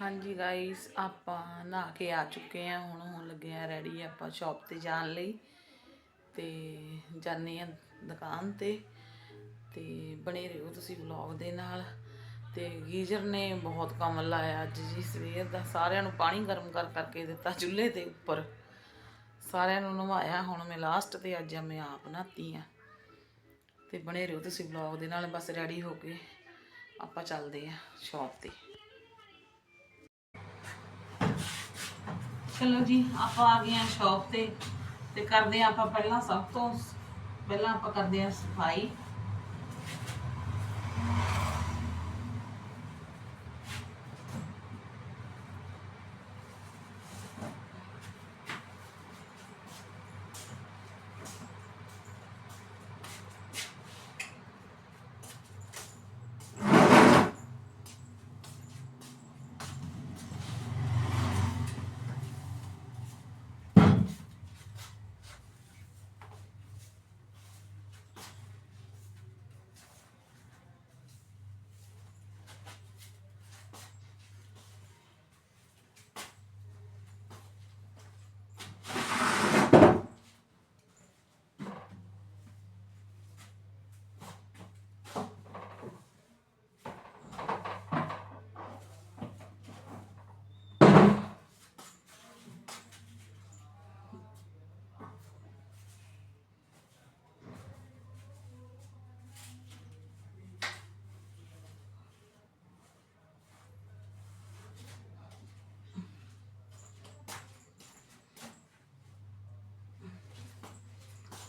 ਹਾਂਜੀ ਗਾਇਸ ਆਪਾਂ ਨਹਾ ਕੇ ਆ ਚੁੱਕੇ ਆ ਹੁਣ ਹੁਣ ਲੱਗੇ ਆ ਰੈਡੀ ਆਪਾਂ ਸ਼ਾਪ ਤੇ ਜਾਣ ਲਈ ਤੇ ਜਾਣੇ ਆ ਦੁਕਾਨ ਤੇ। ਤੇ ਬਣੇ ਰਹੋ ਤੁਸੀਂ ਵਲੌਗ ਦੇ ਨਾਲ। ਤੇ ਗੀਜ਼ਰ ਨੇ ਬਹੁਤ ਕੰਮ ਲਾਇਆ ਅੱਜ ਜੀ, ਸਵੇਰ ਦਾ। ਸਾਰਿਆਂ ਨੂੰ ਪਾਣੀ ਗਰਮ ਕਰ, ਕਰਕੇ ਦਿੱਤਾ ਚੁੱਲ੍ਹੇ ਦੇ ਉੱਪਰ। ਸਾਰਿਆਂ ਨੂੰ ਨਵਾਇਆ। ਹੁਣ ਮੈਂ ਲਾਸਟ ਤੇ ਅੱਜ ਮੈਂ ਆਪ ਨਹਾਤੀ ਆ ਤੇ ਬਣੇ ਰਹੋ ਤੁਸੀਂ ਵਲੌਗ ਦੇ ਨਾਲ। ਬਸ ਰੈਡੀ ਹੋ ਕੇ ਆਪਾਂ ਚੱਲਦੇ ਆ ਸ਼ਾਪ ਤੇ। ਚਲੋ ਜੀ, ਆਪਾਂ ਆ ਗਏ ਆ ਸ਼ਾਪ ਤੇ ਤੇ ਕਰਦੇ ਆ ਆਪਾਂ ਪਹਿਲਾਂ ਸਭ ਤੋਂ, ਪਹਿਲਾਂ ਆਪਾਂ ਕਰਦੇ ਆ ਸਫ਼ਾਈ।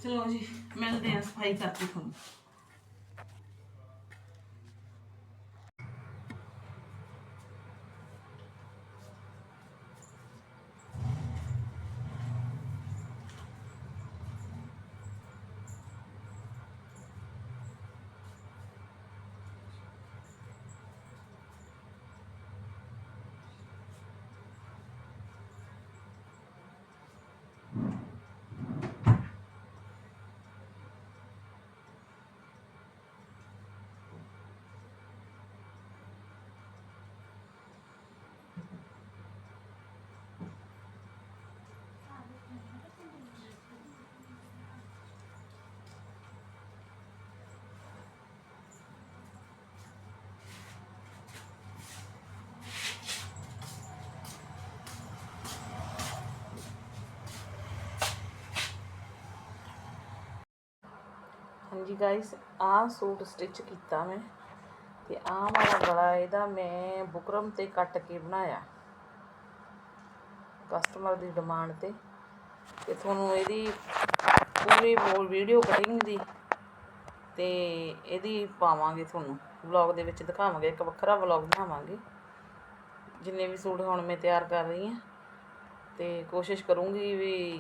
ਚਲੋ ਜੀ ਮਿਲਦੇ ਆ ਸਫ਼ਾਈ ਕਰਕੇ ਤੁਹਾਨੂੰ। ਜੀ ਗਾਇਸ ਆਹ ਸੂਟ ਸਟਿਚ ਕੀਤਾ ਮੈਂ ਤੇ ਆਹ ਵਾਲਾ ਗਲਾ ਇਹਦਾ ਮੈਂ ਬੁਕਰਮ ਤੇ ਕੱਟ ਕੇ ਬਣਾਇਆ ਕਸਟਮਰ ਦੀ ਡਿਮਾਂਡ ਤੇ ਤੇ ਤੁਹਾਨੂੰ ਇਹਦੀ ਪੂਰੀ ਵੀਡੀਓ ਕਟਿੰਗ ਦੀ ਤੇ ਇਹਦੀ ਪਾਵਾਂਗੇ ਤੁਹਾਨੂੰ। ਵਲੌਗ ਦੇ ਵਿੱਚ ਦਿਖਾਵਾਂਗੇ, ਇੱਕ ਵੱਖਰਾ ਵਲੌਗ ਬਣਾਵਾਂਗੇ ਜਿੰਨੇ ਵੀ ਸੂਟ ਹੁਣ ਮੈਂ ਤਿਆਰ ਕਰ ਰਹੀ ਹਾਂ ਤੇ ਕੋਸ਼ਿਸ਼ ਕਰੂੰਗੀ ਵੀ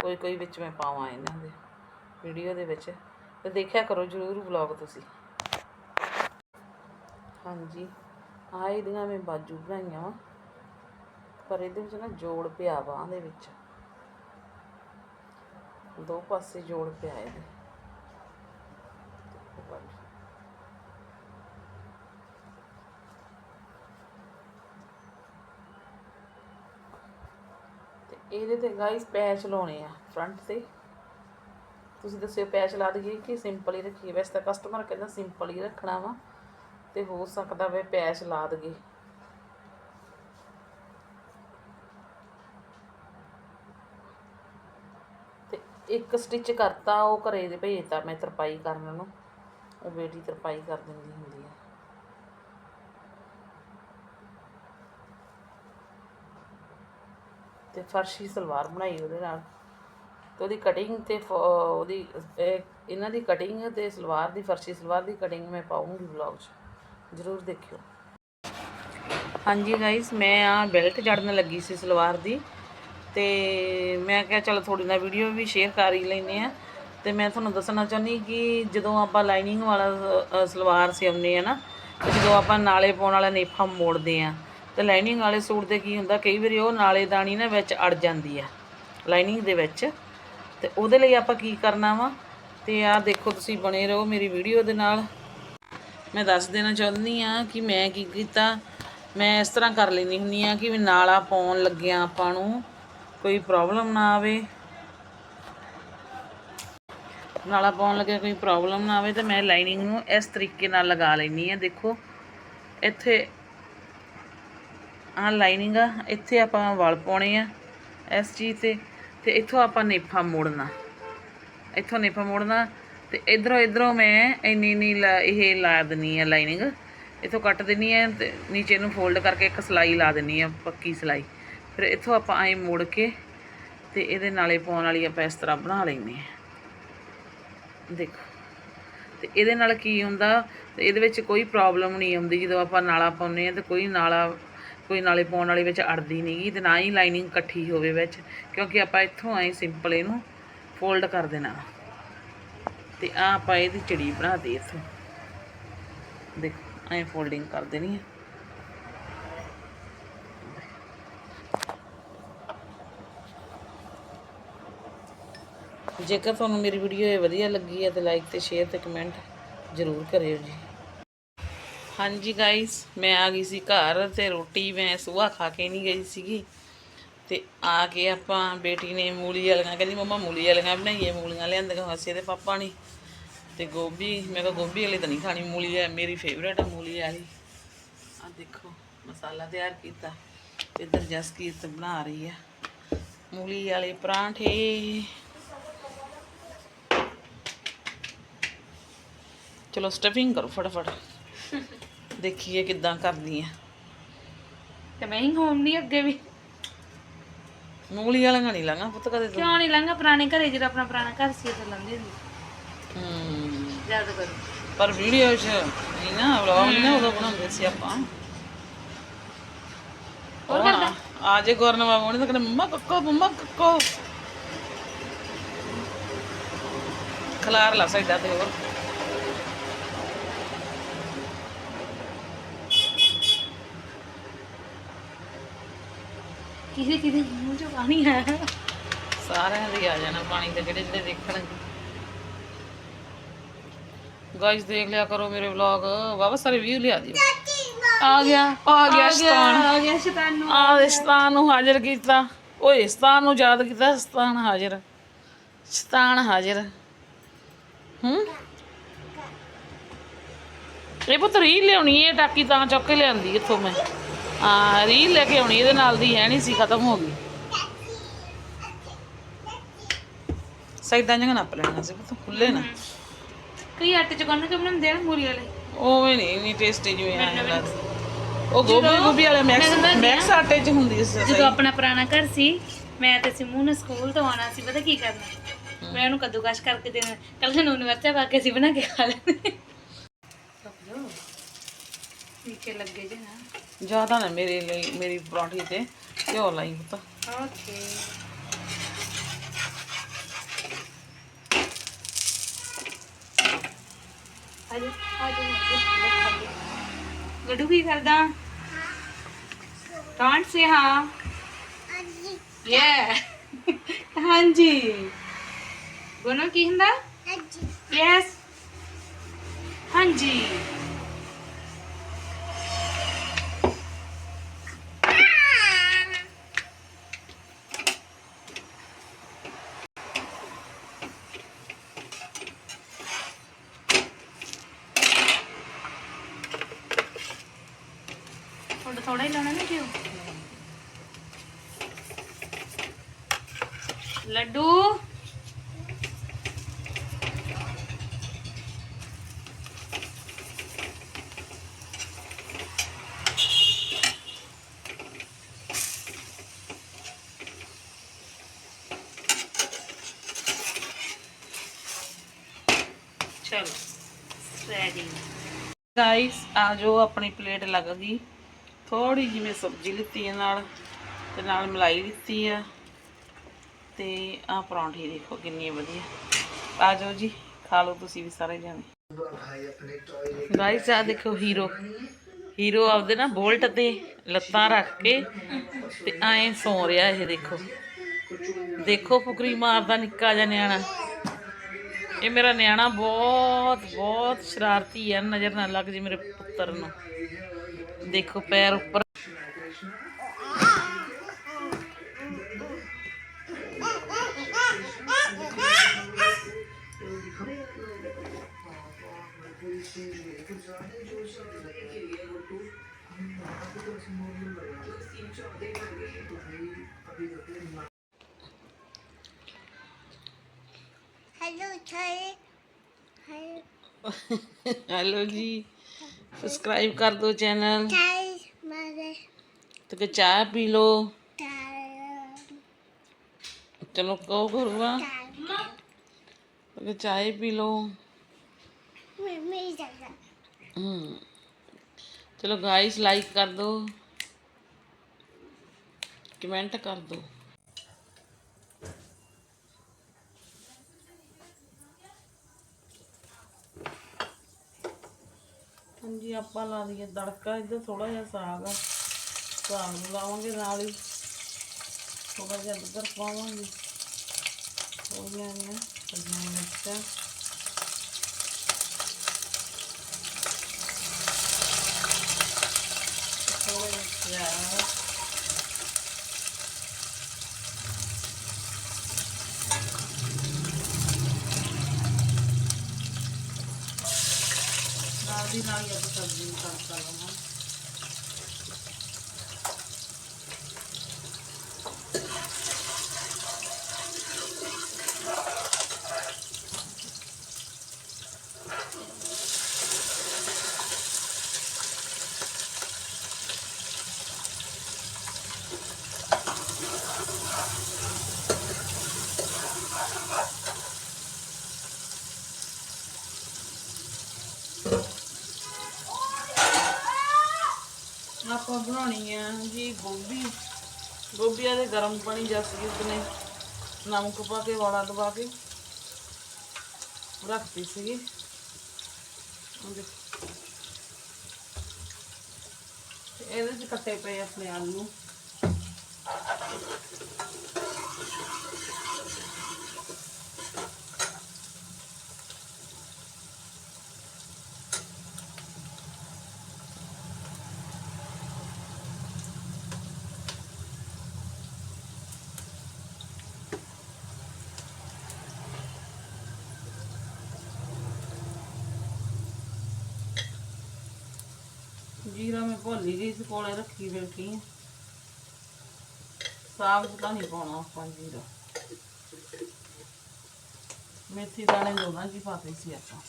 ਕੋਈ ਕੋਈ ਵਿੱਚ ਮੈਂ ਪਾਵਾਂ ਇਹਨਾਂ ਦੇ ਵੀਡੀਓ ਦੇ ਵਿੱਚ। ਤੇ ਦੇਖਿਆ ਕਰੋ ਜਰੂਰ ਵਲੌਗ ਤੁਸੀਂ। ਹਾਂਜੀ, ਆਹ ਇਹਦੀਆਂ ਮੈਂ ਬਾਜੂ ਬਣਾਈਆਂ ਵਾ, ਪਰ ਇਹਦੇ ਵਿੱਚ ਨਾ ਜੋੜ ਪਿਆ ਬਾਂਹ ਦੇ ਵਿੱਚ। ਦੋ ਪਾਸੇ ਜੋੜ ਪਿਆ ਇਹਦੇ। ਇਹਦੇ ਤੇ ਗਾਈਸ ਪੈਚ ਲਾਉਣੇ ਆ ਫਰੰਟ ਤੇ। ਤੁਸੀਂ ਦੱਸਿਓ ਪੈਚ ਲਾ ਦਈਏ ਕਿ ਸਿੰਪਲ ਹੀ ਰੱਖੀਏ। ਵੈਸੇ ਤਾਂ ਕਸਟਮਰ ਕਹਿੰਦਾ ਸਿੰਪਲ ਹੀ ਰੱਖਣਾ ਵਾ ਤੇ ਹੋ ਸਕਦਾ ਵੇ ਪੈਚ ਲਾ ਦਈਏ। ਤੇ ਇੱਕ ਸਟਿਚ ਕਰਤਾ, ਉਹ ਘਰੇ ਦੇ ਭੇਜਤਾ ਮੈਂ ਤਰਪਾਈ ਕਰਨ ਨੂੰ। ਉਹ ਬੇਟੀ ਤਰਪਾਈ ਕਰ ਦਿੰਦੀ ਹੁੰਦੀ ਹੈ ਤੇ ਫਰਸ਼ੀ ਸਲਵਾਰ ਬਣਾਈ ਉਹਦੇ ਨਾਲ। ਤੇ ਉਹਦੀ ਕਟਿੰਗ ਤੇ ਫ- ਉਹਦੀ ਇਹਨਾਂ ਦੀ ਕਟਿੰਗ ਤੇ ਸਲਵਾਰ ਦੀ, ਫਰਸ਼ੀ ਸਲਵਾਰ ਦੀ ਕਟਿੰਗ ਮੈਂ ਪਾਉਂਗੀ ਵਲੌਗ 'ਚ। ਜ਼ਰੂਰ ਦੇਖਿਓ। ਹਾਂਜੀ ਗਾਇਸ ਮੈਂ ਆ ਬੈਲਟ ਜੜਨ ਲੱਗੀ ਸੀ ਸਲਵਾਰ ਦੀ। ਤੇ ਮੈਂ ਕਿਹਾ ਚਲੋ ਥੋੜੀ ਨਾ ਵੀਡੀਓ ਵੀ ਸ਼ੇਅਰ ਕਰ ਹੀ ਲੈਨੇ ਆ ਤੇ ਮੈਂ ਤੁਹਾਨੂੰ ਦੱਸਣਾ ਚਾਹੁੰਦੀ ਕਿ ਜਦੋਂ ਆਪਾਂ ਲਾਈਨਿੰਗ ਵਾਲਾ ਸਲਵਾਰ ਸਿਉਂਦੇ ਆ ਨਾ, ਤੇ ਜਦੋਂ ਆਪਾਂ ਨਾਲੇ ਪਾਉਣ ਵਾਲਾ ਨੇਫਾ ਮੋੜਦੇ ਆ ਤੇ ਲਾਈਨਿੰਗ ਵਾਲੇ ਸੂਟ ਤੇ ਕੀ ਹੁੰਦਾ, ਕਈ ਵਾਰੀ ਉਹ ਨਾਲੇ ਦਾਣੀ ਨਾ ਵਿੱਚ ਅੜ ਜਾਂਦੀ ਆ ਲਾਈਨਿੰਗ ਦੇ ਵਿੱਚ। ਤੇ ਉਹਦੇ ਲਈ ਆਪਾਂ ਕੀ ਕਰਨਾ ਵਾ? ਤੇ ਆਹ ਦੇਖੋ ਤੁਸੀਂ ਬਣੇ ਰਹੋ ਮੇਰੀ ਵੀਡੀਓ ਦੇ ਨਾਲ। ਮੈਂ ਦੱਸ ਦੇਣਾ ਚਾਹੁੰਦੀ ਆ ਕਿ ਮੈਂ ਕੀ ਕੀਤਾ? ਮੈਂ ਇਸ ਤਰ੍ਹਾਂ ਕਰ ਲੈਂਦੀ ਹੁੰਦੀ ਆ ਕਿ ਵੀ ਨਾਲਾ ਪਾਉਣ ਲੱਗਿਆ ਆਪਾਂ ਨੂੰ ਕੋਈ ਪ੍ਰੋਬਲਮ ਨਾ ਆਵੇ। ਨਾਲਾ ਪਾਉਣ ਲੱਗਿਆ ਕੋਈ ਪ੍ਰੋਬਲਮ ਨਾ ਆਵੇ ਤੇ ਮੈਂ ਲਾਈਨਿੰਗ ਨੂੰ ਇਸ ਤਰੀਕੇ ਨਾਲ ਲਗਾ ਲੈਣੀ ਆ ਦੇਖੋ। ਇੱਥੇ ਆ ਲਾਈਨਿੰਗ ਆ, ਇੱਥੇ ਆਪਾਂ ਵਲ ਪਾਉਣੇ ਆ ਇਸ ਚੀਜ਼ ਤੇ। ਤੇ ਇੱਥੋਂ ਆਪਾਂ ਨੇਫਾ ਮੋੜਨਾ। ਇੱਥੋਂ ਨੇਫਾ ਮੋੜਨਾ ਤੇ ਇਧਰੋਂ ਇਧਰੋਂ ਮੈਂ ਇੰਨੀ ਇੰਨੀ ਲਾ- ਇਹ ਲਾ ਦਿੰਨੀ ਆ ਲਾਈਨਿੰਗ। ਇੱਥੋਂ ਕੱਟ ਦਿੰਨੀ ਆ ਤੇ ਨੀਚੇ ਨੂੰ ਫੋਲਡ ਕਰਕੇ ਇੱਕ ਸਲਾਈ ਲਾ ਦਿੰਨੀ ਆ, ਪੱਕੀ ਸਲਾਈ। ਫਿਰ ਇੱਥੋਂ ਆਪਾਂ ਐਂ ਮੋੜ ਕੇ ਤੇ ਇਹਦੇ ਨਾਲੇ ਪਾਉਣ ਵਾਲੀ ਆਪਾਂ ਇਸ ਤਰ੍ਹਾਂ ਬਣਾ ਲੈਂਦੇ ਆ। ਦੇਖੋ। ਤੇ ਇਹਦੇ ਨਾਲ ਕੀ ਹੁੰਦਾ? ਤੇ ਇਹਦੇ ਵਿੱਚ ਕੋਈ ਪ੍ਰੋਬਲਮ ਨਹੀਂ ਆਉਂਦੀ ਜਦੋਂ ਆਪਾਂ ਨਾਲਾ ਪਾਉਂਦੇ ਆ ਤੇ ਕੋਈ ਨਾਲਾ ਕੋਈ ਨਾਲੇ ਪਾਉਣ ਵਾਲੀ ਵਿੱਚ ਅੜਦੀ ਨਹੀਂਗੀ ਤੇ ਨਾ ਹੀ ਲਾਈਨਿੰਗ ਇਕੱਠੀ ਹੋਵੇ ਵਿੱਚ, ਕਿਉਂਕਿ ਆਪਾਂ ਇੱਥੋਂ ਐਂ ਸਿੰਪਲ ਇਹਨੂੰ ਫੋਲਡ ਕਰ ਦੇਣਾ। ਤੇ ਆ ਆਪਾਂ ਇਹਦੀ ਚੜੀ ਬਣਾ ਦੇ ਇੱਥੋਂ। ਦੇਖੋ, ਐਂ ਫੋਲਡਿੰਗ ਕਰ ਦੇਣੀ ਹੈ ਜੇਕਰ ਤੁਹਾਨੂੰ ਮੇਰੀ ਵੀਡੀਓ ਇਹ ਵਧੀਆ ਲੱਗੀ ਹੈ ਤਾਂ ਲਾਈਕ ਤੇ ਸ਼ੇਅਰ ਤੇ ਕਮੈਂਟ ਜ਼ਰੂਰ ਕਰਿਓ ਜੀ। ਹਾਂਜੀ ਗਾਇਸ ਮੈਂ ਆ ਗਈ ਸੀ ਘਰ ਤੇ ਰੋਟੀ ਮੈਂ ਸੁਬਾਹ ਖਾ ਕੇ ਨਹੀਂ ਗਈ ਸੀਗੀ। ਤੇ ਆ ਕੇ ਆਪਾਂ ਬੇਟੀ ਨੇ ਮੂਲੀ ਵਾਲੀਆਂ, ਕਹਿੰਦੀ ਮੰਮਾ ਮੂਲੀ ਵਾਲੀਆਂ ਬਣਾਈਏ, ਮੂਲੀਆਂ ਲਿਆਂਦੀਆਂ ਅਸੀਂ ਇਹਦੇ ਪਾਪਾ ਨੇ। ਤੇ ਗੋਭੀ, ਮੈਂ ਕਿਹਾ ਗੋਭੀ ਵਾਲੀ ਤਾਂ ਨਹੀਂ ਖਾਣੀ, ਮੂਲੀ ਹੈ ਮੇਰੀ ਫੇਵਰੇਟ ਹੈ ਮੂਲੀ ਵਾਲੀ। ਆ ਦੇਖੋ, ਮਸਾਲਾ ਤਿਆਰ ਕੀਤਾ, ਇੱਧਰ ਜਸਕੀਰਤ ਬਣਾ ਰਹੀ ਆ। ਮੂਲੀ ਵਾਲੇ ਪਰਾਂਠੇ। ਚਲੋ ਸਟਫਿੰਗ ਕਰੋ ਫਟਾਫਟ। ਦੇਖੀਏ ਕਿੱਦਾਂ ਕਰਦੀ ਆ। ਤੇ ਮੈਂ ਹੀ ਹੋਣੀ ਅੱਗੇ ਵੀ। ਮੂਲੀ ਵਾਲੀਆਂ ਨਹੀਂ ਲਾਂਗਾ ਪੁੱਤ ਕਦੇ ਤੂੰ। ਕਿਉਂ ਨਹੀਂ ਲੰਗਾ ਪੁਰਾਣੇ ਘਰੇ ਜਿਹੜਾ ਆਪਣਾ ਪੁਰਾਣਾ ਘਰ ਸੀ ਉੱਥੇ ਲੰਦੇ ਹੁੰਦੇ ਹੂੰ। ਯਾਦ ਕਰੋ। ਪਰ ਵੀਡੀਓ 'ਚ ਨਹੀਂ ਨਾ ਵਲੌਗ ਨਹੀਂ ਨਾ ਉਦੋਂ ਬਣਾਉਂਦੇ ਸੀ ਆਪਾਂ। ਹੋਰ ਕਰਦਾ ਆ ਜੇ ਗੁਰਨਵਾ ਮੋਣੀ ਤਾਂ ਕਹਿੰਦਾ ਮੰਮਾ ਕੱਕੋ ਮੰਮਾ ਕੱਕੋ। ਖਲਾਰ ਲਾ ਸਾਈਡਾਂ ਤੇ ਹੋਰ। ਕਿਸੇ ਕਿਸੇ ਮੂੰਹ ਚੋਂ ਪਾਣੀ ਆਇਆ? ਸਾਰਿਆਂ ਦੇ ਆ ਜਾਣਾ ਪਾਣੀ ਤੇ ਜਿਹੜੇ ਜਿਹੜੇ ਦੇਖਣਗੇ ਗਾਇਸ ਦੇਖ ਲਿਆ ਕਰੋ ਮੇਰੇ ਵਲੌਗ ਵਾਵਾ ਸਾਰੇ ਵੀਊ ਲਿਆ ਦਿਓ। ਆ ਗਿਆ ਆ ਗਿਆ ਸ਼ਤਾਨ ਆ ਗਿਆ ਸ਼ੈਤਾਨ ਨੂੰ। ਆ ਸ਼ਤਾਨ ਨੂੰ ਹਾਜ਼ਰ ਕੀਤਾ। ਓਏ ਸ਼ਤਾਨ ਨੂੰ ਯਾਦ ਕੀਤਾ ਸ਼ਤਾਨ ਹਾਜ਼ਰ। ਸ਼ਤਾਨ ਹਾਜ਼ਰ। ਹੂੰ? ਇਹ ਪੁੱਤ ਰੀਲ ਲਿਆਉਣੀ ਇਹ ਟਾਕੀ ਤਾਂ ਚੁੱਕ ਕੇ ਲਿਆਂਦੀ ਇੱਥੋਂ ਮੈਂ। ਹਾਂ ਰੀਲ ਲੈ ਕੇ ਆਉਣੀ ਇਹਦੇ ਨਾਲ ਦੀ ਹੈ ਨਹੀਂ ਸੀ ਖਤਮ ਹੋ ਗਈ। ਸਾਈਡਾਂ ਜਗ੍ਹਾ ਨੱਪ ਲੈਣਾ ਸੀ ਪੁੱਤ ਖੁੱਲੇ ਨਾ। ਕਈ ਆਟੇ ਚ ਕੰਨ ਕੇ ਬਣਾਉਂਦੇ ਆ ਨਾ ਮੂਲੀ ਵਾਲੇ। ਉਵੇਂ ਨਹੀਂ ਨਹੀਂ ਟੇਸਟੀ ਜਿਵੇਂ ਆਇਆ ਲੱਗਦਾ। ਉਹ ਗੋਭੀ ਗੋਭੀ ਵਾਲੇ ਮੈਕਸ ਮੈਕਸ ਆਟੇ ਚ ਹੁੰਦੀ ਸੀ ਜਦੋਂ ਆਪਣਾ ਪੁਰਾਣਾ ਘਰ ਸੀ ਮੈਂ ਤੇ ਸਿਮੂ ਨੇ ਸਕੂਲ ਤੋਂ ਆਉਣਾ ਸੀ ਪਤਾ ਕੀ ਕਰਨਾ? ਮੈਂ ਉਹਨੂੰ ਕੱਦੂਕਸ਼ ਕਰਕੇ ਦੇਣਾ। ਕੱਲ ਨੂਨ ਮਿਰਚਾਂ ਪਾ ਕੇ ਸੀ ਬਣਾ ਕੇ ਖਾ ਲੈਂਦੇ। ਨੀਚੇ ਲੱਗੇ ਜੇ ਨਾ। ਜ਼ਿਆਦਾ ਨਾ ਮੇਰੇ ਲਈ ਮੇਰੀ ਪਰੌਂਠੀ ਤੇ ਘਿਓ ਲਾਈ ਪੁੱਤ। ਓਕੇ। ਆਜੋ ਆਜੋ ਗੜੂ ਕੀ ਕਰਦਾ? ਕਾਂਟ ਸੇ ਹਾਂ? ਯੇ ਹਾਂਜੀ। ਗੋਨੋ ਕੀ ਹੁੰਦਾ? ਯੈਸ ਹਾਂਜੀ ਥੋੜਾ ਥੋੜਾ ਹੀ ਲਾਉਣਾ ਨਾ ਕਿਉਂ ਲੱਡੂ ਚਲੋ ਰੈਡੀ ਗਾਇਸ ਆ ਜੋ ਆਪਣੀ ਪਲੇਟ ਲੱਗ ਗਈ ਥੋੜੀ ਜਿਹੀ ਮੈਂ ਸਬਜ਼ੀ ਲਿੱਤੀ ਹੈ ਨਾਲ ਤੇ ਨਾਲ ਮਲਾਈ ਲਿੱਤੀ ਆ ਤੇ ਆ ਪਰੌਂਠੀ ਦੇਖੋ ਕਿੰਨੀ ਵਧੀਆ। ਆ ਜਾਓ ਜੀ, ਖਾ ਲਓ ਤੁਸੀਂ ਵੀ ਸਾਰੇ ਜਾਣੇ। ਗਾਇਸ ਆ ਦੇਖੋ ਹੀਰੋ ਹੀਰੋ ਆਪਦੇ ਨਾ ਬੋਲਟ ਤੇ ਲੱਤਾਂ ਰੱਖ ਕੇ ਤੇ ਐਂ ਸੌ ਰਿਹਾ ਇਹ ਦੇਖੋ। ਦੇਖੋ ਫੁਕਰੀ ਮਾਰਦਾ ਨਿੱਕਾ ਜਿਹਾ ਨਿਆਣਾ। ਇਹ ਮੇਰਾ ਨਿਆਣਾ ਬਹੁਤ ਬਹੁਤ ਸ਼ਰਾਰਤੀ ਹੈ ਨਜ਼ਰ ਨਾ ਲੱਗ ਜੇ ਮੇਰੇ ਪੁੱਤਰ ਨੂੰ। ਦੇਖੋ ਪੈਰ ਉੱਪਰ हेलो छाए हेलो ਹੈਲੋ ਜੀ ਸਬਸਕ੍ਰਾਈਬ ਕਰ ਦਿਓ ਚੈਨਲ छाए मारे ਤੇ ਕਿ ਚਾਹ ਪੀ ਲਓ टाइम ਚਲੋ ਕਹੋ ਗੁਰੂਆ टाइम ਤੇ ਕਿ ਚਾਹ ਪੀ ਲਓ मम्मी जाना ਹਮ ਚਲੋ ਗਾਇਸ ਲਾਈਕ ਕਰ ਦਿਓ ਕਮੈਂਟ ਕਰ ਦਿਓ ਹਾਂਜੀ, ਆਪਾਂ ਲਾ ਦਈਏ ਤੜਕਾ ਇੱਧਰ ਥੋੜਾ ਜਿਹਾ ਸਾਗ ਆ। ਸਾਗ ਨੂੰ ਲਾਵਾਂਗੇ ਨਾਲ ਹੀ। ਥੋੜਾ ਜਿਹਾ ਅਦਰਕ ਪਾਵਾਂਗੇ। ਹੋ ਗਿਆ ਨੇ ਸਬਜ਼ੀਆਂ ਮਿਰਚਾਂ। ਥੋੜੇ ਜਿਹਾ ਪਿਆਜ਼ ਨਾਲ ਦੀ ਨਾਲ ਆਪਾਂ ਬਣਾਉਣੀ ਆ ਜੀ ਗੋਭੀ। ਗੋਭੀ ਦੇ ਗਰਮ ਪਾਣੀ ਜਸਜੀਤ ਉਸਨੇ ਨਮਕ ਪਾ ਕੇ, ਵਾਲਾ ਦਬਾ ਕੇ ਰੱਖਤੀ ਸੀਗੀ। ਇਹਦੇ ਚ ਕੱਟੇ ਪਏ ਆਪਣੇ ਆਲੂ। ਜੀਰਾ ਮੈਂ ਭੁੱਲ ਹੀ ਗਈ ਸੀ ਕੋਲੇ ਰੱਖੀ ਬੈਠੀ ਆ ਸਾਗ ਚ ਤਾਂ ਨਹੀਂ ਪਾਉਣਾ ਆਪਾਂ ਜੀਰਾ। ਮੇਥੀ ਦਾਣੇ ਦੋਨਾਂ ਜੀ ਪਾਤੇ ਸੀ ਆਪਾਂ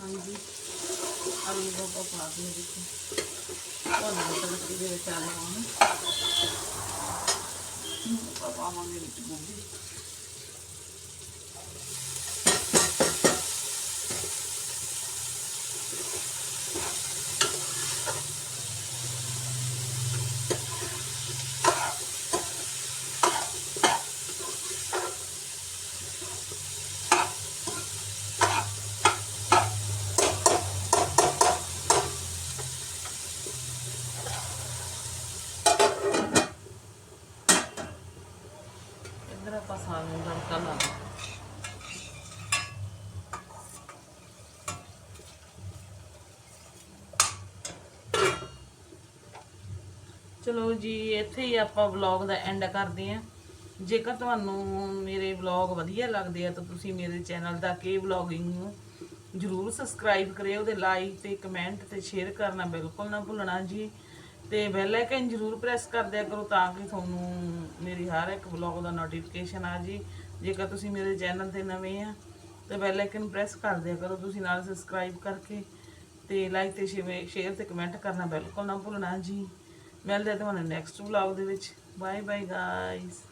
ਹਾਂਜੀ ਆਲੂ ਦਾ ਆਪਾਂ ਪਾ ਦਿੰਦੇ ਵਿੱਚ ਤੁਹਾਨੂੰ ਤੜਕੇ ਦੇ ਵਿੱਚ ਆਲੂ ਆਉਣ ਆਪਾਂ ਪਾਵਾਂਗੇ ਵਿੱਚ ਗੋਭੀ ਇੱਧਰ ਆਪਾਂ ਸਾਗ ਨੂੰ ਤੜਕਾ ਲਾ ਦਿੰਦੇ ਚਲੋ ਜੀ, ਇੱਥੇ ਹੀ ਆਪਾਂ ਵਲੌਗ ਦਾ ਐਂਡ ਕਰਦੇ ਆਂ ਜੇਕਰ ਤੁਹਾਨੂੰ ਮੇਰੇ ਵਲੌਗ ਵਧੀਆ ਲੱਗਦੇ ਆ, ਤਾਂ ਤੁਸੀਂ ਮੇਰੇ ਚੈਨਲ ਦਾ ਕੇ ਵਲੌਗਿੰਗ ਨੂੰ ਜਰੂਰ ਸਬਸਕ੍ਰਾਈਬ ਕਰਿਓ ਤੇ ਲਾਈਕ ਤੇ ਕਮੈਂਟ ਤੇ ਸ਼ੇਅਰ ਕਰਨਾ ਬਿਲਕੁਲ ਨਾ ਭੁੱਲਣਾ ਜੀ। ਤੇ ਬੈਲ ਆਈਕਨ ਜਰੂਰ ਪ੍ਰੈਸ ਕਰ ਦਿਆ ਕਰੋ ਤਾਂ ਕਿ ਤੁਹਾਨੂੰ ਮੇਰੀ ਹਰ ਇੱਕ ਵਲੌਗ ਦਾ ਨੋਟੀਫਿਕੇਸ਼ਨ ਆ ਜੀ। ਜੇਕਰ ਤੁਸੀਂ ਮੇਰੇ ਚੈਨਲ ਤੇ ਨਵੇਂ ਆ, ਤੇ ਬੈਲ ਆਈਕਨ ਪ੍ਰੈਸ ਕਰ ਦਿਆ ਕਰੋ, ਤੁਸੀਂ ਨਾਲ ਸਬਸਕ੍ਰਾਈਬ ਕਰਕੇ ਤੇ ਲਾਈਕ ਤੇ ਸ਼ੇਅਰ ਤੇ ਕਮੈਂਟ ਕਰਨਾ ਬਿਲਕੁਲ ਨਾ ਭੁੱਲਣਾ ਜੀ। ਮਿਲਦੇ ਆ ਤੁਹਾਨੂੰ ਨੈਕਸਟ ਵਲੌਗ ਦੇ ਵਿੱਚ। Bye bye guys